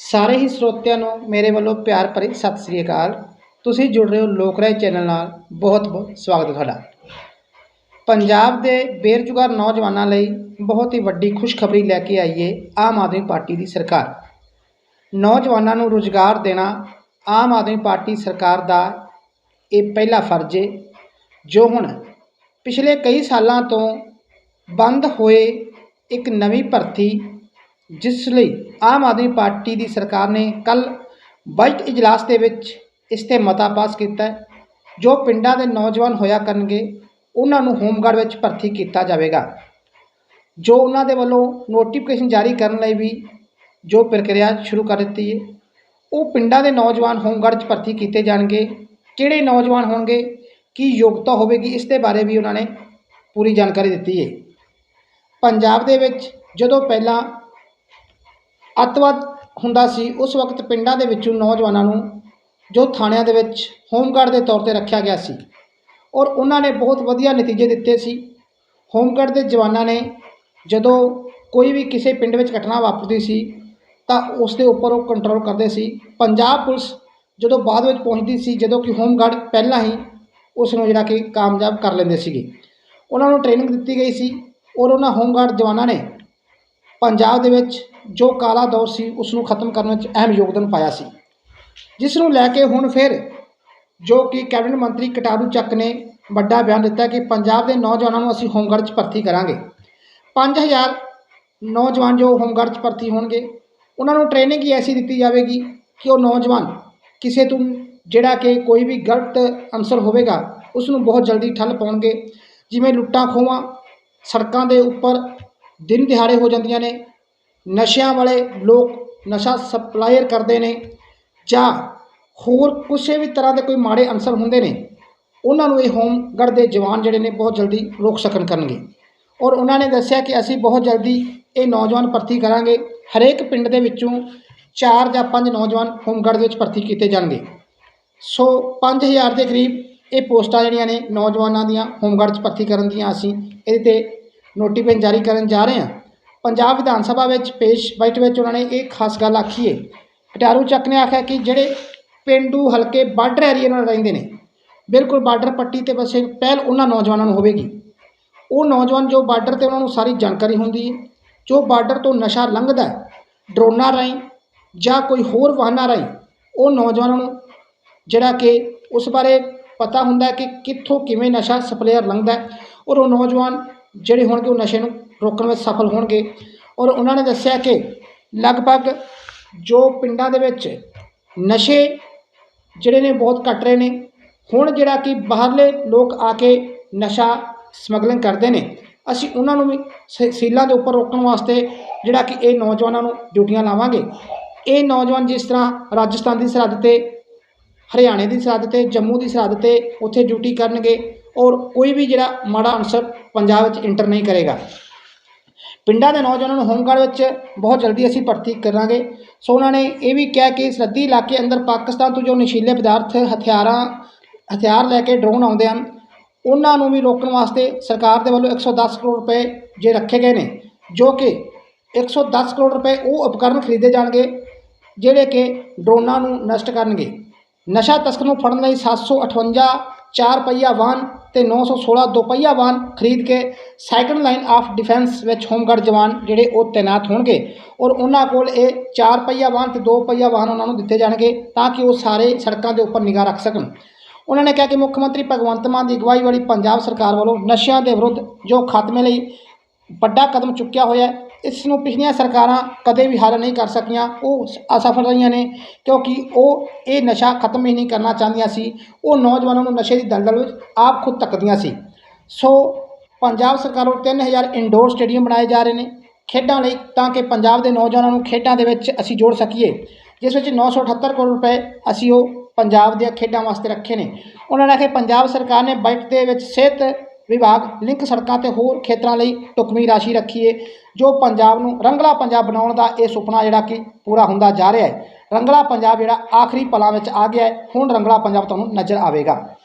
ਸਾਰੇ ਹੀ ਸਰੋਤਿਆਂ ਨੂੰ ਮੇਰੇ ਵੱਲੋਂ ਪਿਆਰ ਭਰੀ ਸਤਿ ਸ੍ਰੀ ਅਕਾਲ। ਤੁਸੀਂ ਜੁੜ ਰਹੇ ਹੋ ਲੋਕ ਰਾਏ ਚੈਨਲ ਨਾਲ। ਬਹੁਤ ਬਹੁਤ ਸਵਾਗਤ ਤੁਹਾਡਾ। ਪੰਜਾਬ ਦੇ ਬੇਰੁਜ਼ਗਾਰ ਨੌਜਵਾਨਾਂ ਲਈ ਬਹੁਤ ਹੀ ਵੱਡੀ ਖੁਸ਼ਖਬਰੀ ਲੈ ਕੇ ਆਈ ਹੈ ਆਮ ਆਦਮੀ ਪਾਰਟੀ ਦੀ ਸਰਕਾਰ। ਨੌਜਵਾਨਾਂ ਨੂੰ ਰੁਜ਼ਗਾਰ ਦੇਣਾ ਆਮ ਆਦਮੀ ਪਾਰਟੀ ਸਰਕਾਰ ਦਾ ਇਹ ਪਹਿਲਾ ਫਰਜ਼ ਏ, ਜੋ ਹੁਣ ਪਿਛਲੇ ਕਈ ਸਾਲਾਂ ਤੋਂ ਬੰਦ ਹੋਏ ਇੱਕ ਨਵੀਂ ਭਰਤੀ ਜਿਸ ਲਈ ਆਮ ਆਦਮੀ ਪਾਰਟੀ ਦੀ ਸਰਕਾਰ ਨੇ ਕੱਲ ਬਜਟ ਇਜਲਾਸ ਦੇ ਵਿੱਚ ਇਸ 'ਤੇ ਮਤਾ ਪਾਸ ਕੀਤਾ ਜੋ ਪਿੰਡਾਂ ਦੇ ਨੌਜਵਾਨ ਹੋਇਆ ਕਰਨਗੇ, ਉਹਨਾਂ ਨੂੰ ਹੋਮਗਾਰਡ ਵਿੱਚ ਭਰਤੀ ਕੀਤਾ ਜਾਵੇਗਾ। ਜੋ ਉਹਨਾਂ ਦੇ ਵੱਲੋਂ ਨੋਟੀਫਿਕੇਸ਼ਨ ਜਾਰੀ ਕਰਨ ਲਈ ਵੀ ਜੋ ਪ੍ਰਕਿਰਿਆ ਸ਼ੁਰੂ ਕਰ ਦਿੱਤੀ ਹੈ, ਉਹ ਪਿੰਡਾਂ ਦੇ ਨੌਜਵਾਨ ਹੋਮਗਾਰਡ 'ਚ ਭਰਤੀ ਕੀਤੇ ਜਾਣਗੇ। ਕਿਹੜੇ ਨੌਜਵਾਨ ਹੋਣਗੇ, ਕੀ ਯੋਗਤਾ ਹੋਵੇਗੀ, ਇਸ ਦੇ ਬਾਰੇ ਵੀ ਉਹਨਾਂ ਨੇ ਪੂਰੀ ਜਾਣਕਾਰੀ ਦਿੱਤੀ ਹੈ। ਪੰਜਾਬ ਦੇ ਵਿੱਚ ਜਦੋਂ ਪਹਿਲਾਂ ਅੱਤਵਾਦ ਹੁੰਦਾ ਸੀ, ਉਸ ਵਕਤ ਪਿੰਡਾਂ ਦੇ ਵਿੱਚੋਂ ਨੌਜਵਾਨਾਂ ਨੂੰ ਜੋ ਥਾਣਿਆਂ ਦੇ ਵਿੱਚ ਹੋਮਗਾਰਡ ਦੇ ਤੌਰ ਤੇ ਰੱਖਿਆ ਗਿਆ ਸੀ ਔਰ ਉਹਨਾਂ ਨੇ ਬਹੁਤ ਵਧੀਆ ਨਤੀਜੇ ਦਿੱਤੇ ਸੀ। ਹੋਮਗਾਰਡ ਦੇ ਜਵਾਨਾਂ ਨੇ ਜਦੋਂ ਕੋਈ ਵੀ ਕਿਸੇ ਪਿੰਡ ਵਿੱਚ ਘਟਨਾ ਵਾਪਰਦੀ ਸੀ, ਤਾਂ ਉਸ ਦੇ ਉੱਪਰ ਉਹ ਕੰਟਰੋਲ ਕਰਦੇ ਸੀ। ਪੰਜਾਬ ਪੁਲਿਸ ਜਦੋਂ ਬਾਅਦ ਵਿੱਚ ਪਹੁੰਚਦੀ ਸੀ, ਜਦੋਂ ਕਿ ਹੋਮਗਾਰਡ ਪਹਿਲਾਂ ਹੀ ਉਸ ਨੂੰ ਜਿਹੜਾ ਕਿ ਕਾਮਯਾਬ ਕਰ ਲੈਂਦੇ ਸੀਗੇ। ਉਹਨਾਂ ਨੂੰ ਟ੍ਰੇਨਿੰਗ ਦਿੱਤੀ ਗਈ ਸੀ ਔਰ ਉਹਨਾਂ ਹੋਮਗਾਰਡ ਜਵਾਨਾਂ ਨੇ ਪੰਜਾਬ ਦੇ ਵਿੱਚ ਜੋ ਕਾਲਾ ਦੌਰ ਸੀ ਉਸ ਨੂੰ ਖਤਮ ਕਰਨ ਵਿੱਚ ਅਹਿਮ ਯੋਗਦਾਨ ਪਾਇਆ ਸੀ। ਜਿਸ ਨੂੰ ਲੈ ਕੇ ਹੁਣ ਫਿਰ ਜੋ ਕਿ ਕੈਬਨਿਟ ਮੰਤਰੀ ਕਟਾਰੂ ਚੱਕ ਨੇ ਵੱਡਾ ਬਿਆਨ ਦਿੱਤਾ ਕਿ ਪੰਜਾਬ ਦੇ ਨੌਜਵਾਨਾਂ ਨੂੰ ਅਸੀਂ ਹੋਮਗਾਰਡ 'ਚ ਭਰਤੀ ਕਰਾਂਗੇ। 5000 ਨੌਜਵਾਨ ਜੋ ਹੋਮਗਾਰਡ 'ਚ ਭਰਤੀ ਹੋਣਗੇ, ਉਹਨਾਂ ਨੂੰ ਟ੍ਰੇਨਿੰਗ ਹੀ ਐਸੀ ਦਿੱਤੀ ਜਾਵੇਗੀ ਕਿ ਉਹ ਨੌਜਵਾਨ ਕਿਸੇ ਤੋਂ, ਜਿਹੜਾ ਕਿ ਕੋਈ ਵੀ ਗਲਤ ਅਨਸਰ ਹੋਵੇਗਾ ਉਸ ਨੂੰ ਬਹੁਤ ਜਲਦੀ ਠੱਲ ਪਾਉਣਗੇ। ਜਿਵੇਂ ਲੁੱਟਾਂ ਖੋਹਾਂ ਸੜਕਾਂ ਦੇ ਉੱਪਰ ਦਿਨ ਦਿਹਾੜੇ ਹੋ ਜਾਂਦੀਆਂ ਨੇ, ਨਸ਼ਿਆਂ ਵਾਲੇ ਲੋਕ ਨਸ਼ਾ ਸਪਲਾਇਰ ਕਰਦੇ ਨੇ, ਜਾਂ ਹੋਰ ਕਿਸੇ ਵੀ ਤਰ੍ਹਾਂ ਦੇ ਕੋਈ ਮਾੜੇ ਅਨਸਰ ਹੁੰਦੇ ਨੇ, ਉਹਨਾਂ ਨੂੰ ਇਹ ਹੋਮਗਾਰਡ ਦੇ ਜਵਾਨ ਜਿਹੜੇ ਨੇ ਬਹੁਤ ਜਲਦੀ ਰੋਕ ਸਕਣ ਕਰਨਗੇ। ਔਰ ਉਹਨਾਂ ਨੇ ਦੱਸਿਆ ਕਿ ਅਸੀਂ ਬਹੁਤ ਜਲਦੀ ਇਹ ਨੌਜਵਾਨ ਭਰਤੀ ਕਰਾਂਗੇ, ਹਰੇਕ ਪਿੰਡ ਦੇ ਵਿੱਚੋਂ ਚਾਰ ਜਾਂ ਪੰਜ ਨੌਜਵਾਨ ਹੋਮਗਾਰਡ ਦੇ ਵਿੱਚ ਭਰਤੀ ਕੀਤੇ ਜਾਣਗੇ। ਸੋ 5000 ਦੇ ਕਰੀਬ ਇਹ ਪੋਸਟਾਂ ਜਿਹੜੀਆਂ ਨੇ ਨੌਜਵਾਨਾਂ ਦੀਆਂ ਹੋਮਗਾਰਡ 'ਚ ਭਰਤੀ ਕਰਨ ਦੀਆਂ ਅਸੀਂ ਇਹਦੇ ਤੇ ਨੋਟੀਫਿਕੇਸ਼ਨ ਜਾਰੀ ਕਰਨ ਜਾ ਰਹੇ ਹਾਂ। ਪੰਜਾਬ ਵਿਧਾਨ ਸਭਾ ਵਿੱਚ ਪੇਸ਼ ਬਜਟ ਵਿੱਚ ਉਹਨਾਂ ਨੇ ਇਹ ਖਾਸ ਗੱਲ ਆਖੀ ਹੈ ਕਟਾਰੂ ਚੱਕ ਨੇ ਆਖਿਆ ਕਿ ਜਿਹੜੇ ਪਿੰਡੂ ਹਲਕੇ ਬਾਰਡਰ ਏਰੀਆ ਨਾਲ ਰਹਿੰਦੇ ਨੇ, ਬਿਲਕੁਲ ਬਾਰਡਰ ਪੱਟੀ ਤੇ ਵਸੇ ਪਹਿਲ ਉਹਨਾਂ ਨੌਜਵਾਨਾਂ ਨੂੰ ਹੋਵੇਗੀ। ਉਹ ਨੌਜਵਾਨ ਜੋ ਬਾਰਡਰ ਤੇ ਉਹਨਾਂ ਨੂੰ ਸਾਰੀ ਜਾਣਕਾਰੀ ਹੁੰਦੀ ਹੈ ਜੋ ਬਾਰਡਰ ਤੋਂ ਨਸ਼ਾ ਲੰਘਦਾ ਡਰੋਨਾਂ ਰਾਹੀਂ ਜਾਂ ਕੋਈ ਹੋਰ ਵਾਹਨਾਂ ਰਾਹੀਂ, ਉਹ ਨੌਜਵਾਨਾਂ ਨੂੰ ਜਿਹੜਾ ਕਿ ਉਸ ਬਾਰੇ ਪਤਾ ਹੁੰਦਾ ਕਿ ਕਿੱਥੋਂ ਕਿਵੇਂ ਨਸ਼ਾ ਸਪਲੇਅਰ ਲੰਘਦਾ ਔਰ ਉਹ ਨੌਜਵਾਨ ਜਿਹੜੇ ਹੋਣਗੇ ਉਹ ਨਸ਼ੇ ਨੂੰ ਰੋਕਣ ਵਿੱਚ ਸਫਲ ਹੋਣਗੇ। ਔਰ ਉਹਨਾਂ ਨੇ ਦੱਸਿਆ ਕਿ ਲਗਭਗ ਜੋ ਪਿੰਡਾਂ ਦੇ ਵਿੱਚ ਨਸ਼ੇ ਜਿਹੜੇ ਨੇ ਬਹੁਤ ਘਟ ਰਹੇ ਨੇ, ਹੁਣ ਜਿਹੜਾ ਕਿ ਬਾਹਰਲੇ ਲੋਕ ਆ ਕੇ ਨਸ਼ਾ ਸਮਗਲਿੰਗ ਕਰਦੇ ਨੇ, ਅਸੀਂ ਉਹਨਾਂ ਨੂੰ ਵੀ ਸ- ਸੀਲਾਂ ਦੇ ਉੱਪਰ ਰੋਕਣ ਵਾਸਤੇ ਜਿਹੜਾ ਕਿ ਇਹ ਨੌਜਵਾਨਾਂ ਨੂੰ ਡਿਊਟੀਆਂ ਲਾਵਾਂਗੇ। ਇਹ ਨੌਜਵਾਨ ਜਿਸ ਤਰ੍ਹਾਂ ਰਾਜਸਥਾਨ ਦੀ ਸਰਹੱਦ ਤੇ, ਹਰਿਆਣੇ ਦੀ ਸਰਹੱਦ ਤੇ, ਜੰਮੂ ਦੀ ਸਰਹੱਦ ਤੇ ਉੱਥੇ ਡਿਊਟੀ ਕਰਨਗੇ ਔਰ ਕੋਈ ਵੀ ਜਿਹੜਾ ਮਾੜਾ ਅਨਸਰ ਪੰਜਾਬ ਵਿੱਚ ਇੰਟਰ ਨਹੀਂ ਕਰੇਗਾ। ਪਿੰਡਾਂ ਦੇ ਨੌਜਵਾਨਾਂ ਨੂੰ ਹੋਮਗਾਰਡ ਵਿੱਚ ਬਹੁਤ ਜਲਦੀ ਅਸੀਂ ਭਰਤੀ ਕਰਾਂਗੇ। ਸੋ ਉਹਨਾਂ ਨੇ ਇਹ ਵੀ ਕਿਹਾ ਕਿ ਸਰਹੱਦੀ ਇਲਾਕੇ ਅੰਦਰ ਪਾਕਿਸਤਾਨ ਤੋਂ ਜੋ ਨਸ਼ੀਲੇ ਪਦਾਰਥ, ਹਥਿਆਰਾਂ, ਹਥਿਆਰ ਲੈ ਕੇ ਡਰੋਨ ਆਉਂਦੇ ਹਨ, ਉਹਨਾਂ ਨੂੰ ਵੀ ਰੋਕਣ ਵਾਸਤੇ ਸਰਕਾਰ ਦੇ ਵੱਲੋਂ 110 ਕਰੋੜ ਰੁਪਏ ਜੇ ਰੱਖੇ ਗਏ ਨੇ, ਜੋ ਕਿ 110 ਕਰੋੜ ਰੁਪਏ ਉਹ ਉਪਕਰਨ ਖਰੀਦੇ ਜਾਣਗੇ, ਜਿਹੜੇ ਕਿ ਡਰੋਨਾਂ ਨੂੰ ਨਸ਼ਟ ਕਰਨਗੇ। ਨਸ਼ਾ ਤਸਕਰ ਨੂੰ ਫੜਨ ਲਈ 758 ਚਾਰ ਪਹੀਆ ਵਾਹਨ ਤੇ 916 ਦੋ ਪਹੀਆ ਵਾਹਨ ਖਰੀਦ ਕੇ ਸੈਕੰਡ ਲਾਈਨ ਆਫ ਡਿਫੈਂਸ ਵਿੱਚ ਹੋਮਗਾਰਡ ਜਵਾਨ ਜਿਹੜੇ ਉਹ ਤੈਨਾਤ ਹੋਣਗੇ ਔਰ ਉਹਨਾਂ ਕੋਲ ਇਹ ਚਾਰ ਪਹੀਆ ਵਾਹਨ ਤੇ ਦੋ ਪਹੀਆ ਵਾਹਨ ਉਹਨਾਂ ਨੂੰ ਦਿੱਤੇ ਜਾਣਗੇ ਤਾਂ ਕਿ ਉਹ ਸਾਰੇ ਸੜਕਾਂ ਦੇ ਉੱਪਰ ਨਿਗਾਹ ਰੱਖ ਸਕਣ। ਉਹਨਾਂ ਨੇ ਕਿਹਾ ਕਿ ਮੁੱਖ ਮੰਤਰੀ ਭਗਵੰਤ ਮਾਨ ਦੀ ਅਗਵਾਈ ਵਾਲੀ ਪੰਜਾਬ ਸਰਕਾਰ ਵੱਲੋਂ ਨਸ਼ਿਆਂ ਦੇ ਵਿਰੁੱਧ ਜੋ ਖਾਤਮੇ ਲਈ ਵੱਡਾ ਕਦਮ ਚੁੱਕਿਆ ਹੋਇਆ ਹੈ ਇਸ ਨੂੰ ਪਿਛਲੀਆਂ ਸਰਕਾਰਾਂ ਕਦੇ ਵੀ ਹੱਲ ਨਹੀਂ ਕਰ ਸਕੀਆਂ। ਉਹ ਸ- ਅਸਫਲ ਰਹੀਆਂ ਨੇ ਕਿਉਂਕਿ ਉਹ ਇਹ ਨਸ਼ਾ ਖਤਮ ਹੀ ਨਹੀਂ ਕਰਨਾ ਚਾਹੁੰਦੀਆਂ ਸੀ। ਉਹ ਨੌਜਵਾਨਾਂ ਨੂੰ ਨਸ਼ੇ ਦੀ ਦਲਦਲ ਵਿੱਚ ਆਪ ਖੁਦ ਤੱਕਦੀਆਂ ਸੀ। ਸੋ ਪੰਜਾਬ ਸਰਕਾਰ ਵੱਲੋਂ 3000 ਇਨਡੋਰ ਸਟੇਡੀਅਮ ਬਣਾਏ ਜਾ ਰਹੇ ਨੇ। ਖੇਡਾਂ ਲਈ ਤਾਂ ਕਿ ਪੰਜਾਬ ਦੇ ਨੌਜਵਾਨਾਂ ਨੂੰ ਖੇਡਾਂ ਦੇ ਵਿੱਚ ਅਸੀਂ ਜੋੜ ਸਕੀਏ। ਜਿਸ ਵਿੱਚ 978 ਕਰੋੜ ਰੁਪਏ ਅਸੀਂ ਉਹ ਪੰਜਾਬ ਦੀਆਂ ਖੇਡਾਂ ਵਾਸਤੇ ਰੱਖੇ ਨੇ। ਉਹਨਾਂ ਨੇ ਆਖਿਆ, ਪੰਜਾਬ ਸਰਕਾਰ ਨੇ ਬਜਟ ਦੇ ਵਿੱਚ ਸਿਹਤ ਵਿਭਾਗ ਲਿੰਕ ਸੜਕਾਂ ਤੇ ਹੋਰ ਖੇਤਰਾਂ ਲਈ ਢੁਕਵੀਂ ਰਾਸ਼ੀ ਰੱਖੀਏ। ਜੋ ਪੰਜਾਬ ਨੂੰ ਰੰਗਲਾ ਪੰਜਾਬ ਬਣਾਉਣ ਦਾ ਇਹ ਸੁਪਨਾ ਜਿਹੜਾ ਕਿ ਪੂਰਾ ਹੁੰਦਾ ਜਾ ਰਿਹਾ ਹੈ। ਰੰਗਲਾ ਪੰਜਾਬ ਜਿਹੜਾ ਆਖਰੀ ਪਲਾਂ ਵਿੱਚ ਆ ਗਿਆ ਹੈ। ਹੁਣ ਰੰਗਲਾ ਪੰਜਾਬ ਤੁਹਾਨੂੰ ਨਜ਼ਰ ਆਵੇਗਾ।